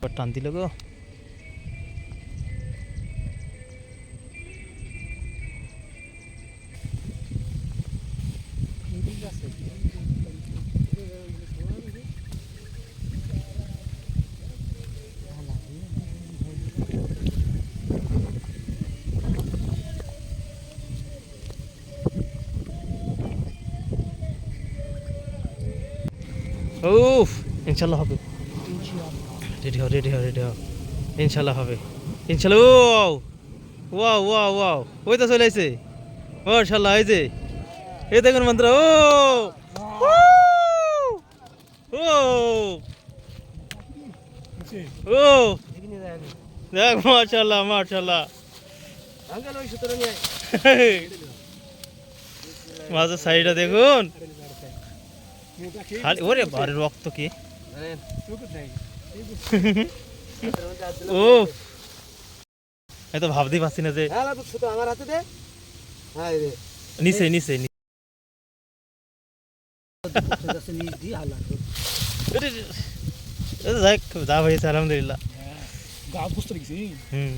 আবার টান দিল গো। উফ ইনশাল্লাহ হবে। রেডি হও রেডি হও রেডি হও ইনশাল্লাহ হবে। ইনশাল্লাহ ও ওয়াও ওয়াও ওয়াও ওই তো চলে আসছে মাশাল্লাহ এই যে। এই দেখুন মন্ত্র ও ও ও। দেখ দেখুন। ওরে রক্ত কি? ও এই ভাবতেই পারছি না যে আমার হাতে দে। হ্যাঁ রে। নিচে নিচে নিচে। এ তো যাই যা হয়েছে আলহামদুলিল্লাহ। গা বুঝতে হুম।